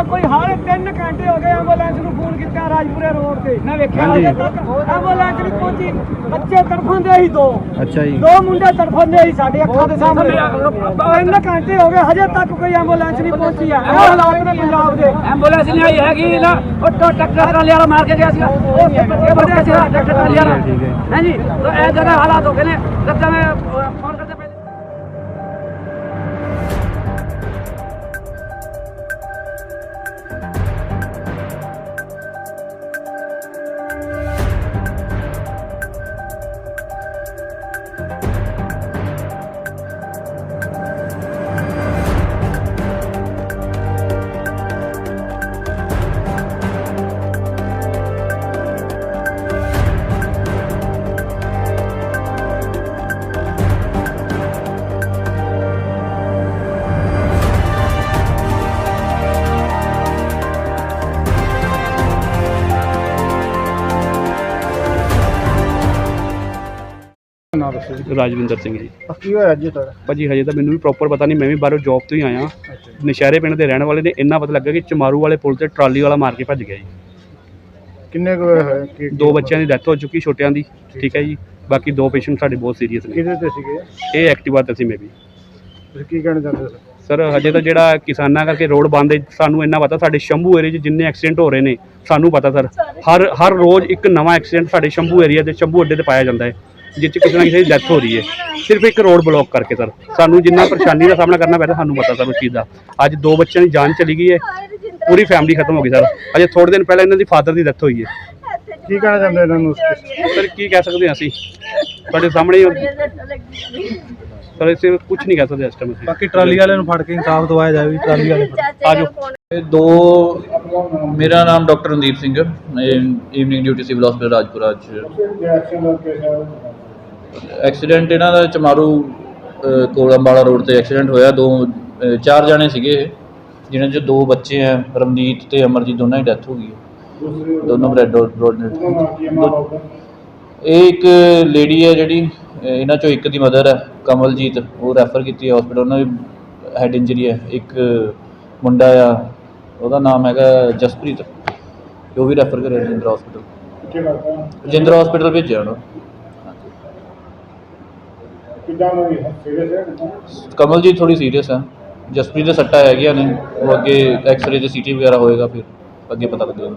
ਆ ਕੋਈ ਹਾਲੇ 3 ਘੰਟੇ ਹੋ ਗਏ ਐਂਬੂਲੈਂਸ ਨੂੰ ਫੋਨ ਕੀਤਾ ਰਾਜਪੁਰੇ ਰੋਡ ਤੇ। ਮੈਂ ਵੇਖਿਆ ਹਾਂਜੀ। ਹਜੇ ਤੱਕ ਐਂਬੂਲੈਂਸ ਨਹੀਂ ਪਹੁੰਚੀ। ਬੱਚੇ ਤੜਫਾਂਦੇ ਸੀ ਦੋ। ਅੱਛਾ ਜੀ। ਦੋ ਮੁੰਡੇ ਤੜਫਾਂਦੇ ਸੀ ਸਾਡੇ ਅੱਖਾਂ ਦੇ ਸਾਹਮਣੇ। 3 ਘੰਟੇ ਹੋ ਗਏ ਹਜੇ ਤੱਕ ਕੋਈ ਐਂਬੂਲੈਂਸ ਨਹੀਂ ਪਹੁੰਚੀ ਆ। ਇਹ ਹਾਲਾਤ ਨੇ ਪੰਜਾਬ ਦੇ। ਐਂਬੂਲੈਂਸ ਨਹੀਂ ਆਈ ਹੈਗੀ ਨਾ। ਉਹ ਟੋ ਟੱਕਰ ਟਰਾਲੀ ਵਾਲਾ ਮਾਰ ਕੇ ਗਿਆ ਸੀਗਾ। ਉਹ ਬੱਚੇ ਬੱਚੇ ਸੀਗਾ ਟੱਕਰ ਟਰਾਲੀ ਵਾਲਾ। ਠੀਕ ਹੈ, ਠੀਕ ਹਾਂਜੀ ਤਾਂ ਇਹ ਜਗ੍ਹਾ ਹਾਲਾਤ ਹੋ ਗਏ ਨੇ। ਰੱਤਾਂ ਨੇ ਫੋਨ ਕਰਦੇ ਪਏ ਨਾ ਦੱਸੋ ਜੀ। ਰਾਜਵਿੰਦਰ ਸਿੰਘ ਜੀ। ਆਹ ਕੀ ਹੋਇਆ ਜੀ ਤੁਹਾਡਾ? ਭਾਜੀ ਹਜੇ ਤਾਂ ਮੈਨੂੰ ਵੀ ਪ੍ਰੋਪਰ ਪਤਾ ਨਹੀਂ ਮੈਂ ਵੀ ਬਾਹਰੋਂ ਜੌਬ ਤੋਂ ਹੀ ਆਇਆ। ਨਸ਼ਹਿਰੇ ਪਿੰਡ ਦੇ ਰਹਿਣ ਵਾਲੇ ਨੇ ਇੰਨਾ ਪਤਾ ਲੱਗਾ ਕਿ ਚਮਾਰੂ ਵਾਲੇ ਪੁਲ ਤੇ ਟਰਾਲੀ ਵਾਲਾ ਮਾਰ ਕੇ ਭੱਜ ਗਿਆ ਜੀ। ਕਿੰਨੇ ਕੁ ਹੋਏ ਹੋਏ? ਕੀ ਦੋ ਬੱਚਿਆਂ ਦੀ ਡੈਥ ਹੋ ਚੁੱਕੀ ਛੋਟਿਆਂ ਦੀ ਠੀਕ ਹੈ ਜੀ। ਬਾਕੀ ਦੋ ਪੇਸ਼ੈਂਟ ਸਾਡੇ ਬਹੁਤ ਸੀਰੀਅਸ ਨੇ। ਕਿਹਦੇ ਤੇ ਸੀਗੇ? ਇਹ ਐਕਟਿਵਾ ਤੇ ਸੀ ਮੇਬੀ ਤੁਸੀਂ ਕੀ ਕਹਿਣਾ ਚਾਹੁੰਦੇ ਹੋ? ਸਰ ਹਜੇ ਤਾਂ ਜਿਹੜਾ ਕਿਸਾਨਾਂ ਕਰਕੇ ਰੋਡ ਬੰਦ ਹੈ ਸਾਨੂੰ ਇੰਨਾ ਪਤਾ ਸਾਡੇ ਸ਼ੰਭੂ ਏਰੀਆ 'ਚ ਜਿੰਨੇ ਐਕਸੀਡੈਂਟ ਹੋ ਰਹੇ ਨੇ ਸਾਨੂੰ ਪਤਾ ਸਰ ਹਰ ਹਰ ਰੋਜ਼ ਇੱਕ ਨਵਾਂ ਐਕਸੀਡੈਂਟ ਸਾਡੇ ਸ਼ੰਭੂ ਏਰੀਆ ਤੇ ਸ਼ੰਭੂ ਅੱਡੇ ਤੇ ਪਾਇਆ ਜਾਂਦਾ ਹੈ। ਜਿਸ 'ਚ ਕਿਸੇ ਨਾ ਕਿਸੇ ਦੀ ਡੈਥ ਹੋ ਰਹੀ ਹੈ। ਸਿਰਫ ਇੱਕ ਰੋਡ ਬਲੌਕ ਕਰਕੇ ਸਰ ਸਾਨੂੰ ਜਿੰਨਾ ਪਰੇਸ਼ਾਨੀ ਦਾ ਸਾਹਮਣਾ ਕਰਨਾ ਪੈਂਦਾ ਸਾਨੂੰ ਪਤਾ ਸਰ ਉਸ ਚੀਜ਼ ਦਾ। ਅੱਜ ਦੋ ਬੱਚਿਆਂ ਦੀ ਜਾਨ ਚਲੀ ਗਈ ਹੈ। ਪੂਰੀ ਫੈਮਿਲੀ ਖਤਮ ਹੋ ਗਈ ਸਰ ਅਜੇ ਥੋੜੇ ਦਿਨ ਪਹਿਲਾਂ ਇਹਨਾਂ ਦੀ ਫਾਦਰ ਦੀ ਡੈਥ ਹੋਈ ਹੈ। ਕੀ ਕਹਿਣਾ ਚਾਹੁੰਦੇ ਇਹਨਾਂ ਨੂੰ? ਸਰ ਕੀ ਕਹਿ ਸਕਦੇ ਹਾਂ ਅਸੀਂ? ਤੁਹਾਡੇ ਸਾਹਮਣੇ ਹੀ ਸਰ ਇਸੇ ਕੁਝ ਨਹੀਂ ਕਹਿ ਸਕਦੇ ਇਸ ਟਾਈਮ ਅਸੀਂ। ਬਾਕੀ ਟਰਾਲੀ ਵਾਲਿਆਂ ਨੂੰ ਫੜ ਕੇ ਇਨਸਾਫ ਦਵਾਇਆ ਜਾਵੇ ਵੀ ਟਰਾਲੀ ਵਾਲੇ ਆਜੋ ਇਹ ਦੋ ਮੇਰਾ ਨਾਮ ਡਾਕਟਰ ਰਣਦੀਪ ਸਿੰਘ ਹੈ। ਮੈਂ evening duty civil hospital Rajpura ਚ ਐਕਸੀਡੈਂਟ ਇਹਨਾਂ ਦਾ ਚਮਾਰੂ ਕੋਲ ਅੰਬਾਲਾ ਰੋਡ ਤੇ ਐਕਸੀਡੈਂਟ ਹੋਇਆ। ਦੋ ਅ, ਚਾਰ ਜਣੇ ਸੀਗੇ ਇਹ, ਜਿਨ੍ਹਾਂ 'ਚ ਦੋ ਬੱਚੇ ਆ ਰਮਨੀਤ ਤੇ ਅਮਰਜੀਤ ਦੋਨਾਂ ਦੀ ਡੈਥ ਹੋ ਗਈ ਹੈ। ਦੋਨੋਂ ਬ੍ਰੈਡ ਰੋਡ ਇਹ ਇੱਕ ਲੇਡੀ ਹੈ ਜਿਹੜੀ ਅ, ਇਹਨਾਂ ਚੋਂ ਇੱਕ ਦੀ ਮਦਰ ਹੈ ਕਮਲਜੀਤ। ਉਹ ਰੈਫਰ ਕੀਤੀ ਹੈ ਹਸਪੀਟਲ ਉਹਨਾਂ ਦੀ ਹੈਡ ਇੰਜਰੀ ਹੈ। ਇੱਕ ਮੁੰਡਾ ਆ ਉਹਦਾ ਨਾਮ ਹੈਗਾ ਜਸਪ੍ਰੀਤ। ਉਹ ਵੀ ਰੈਫਰ ਕਰਿਆ ਰਜਿੰਦਰਾ ਹਸਪੀਟਲ ਰਜਿੰਦਰਾ ਹਸਪੀਟਲ ਭੇਜਿਆ ਉਹਨੂੰ। ਕਮਲ ਜੀ ਥੋੜੀ ਸੀਰੀਅਸ ਹੈ। ਜਸਪ੍ਰੀਤ ਦੇ ਸੱਟਾਂ ਹੈਗੀਆਂ ਨੇ। ਉਹ ਅੱਗੇ ਐਕਸ-ਰੇ ਤੇ ਸੀਟੀ ਵਗੈਰਾ ਹੋਏਗਾ ਫਿਰ। ਅੱਗੇ ਪਤਾ ਲੱਗੇਗਾ।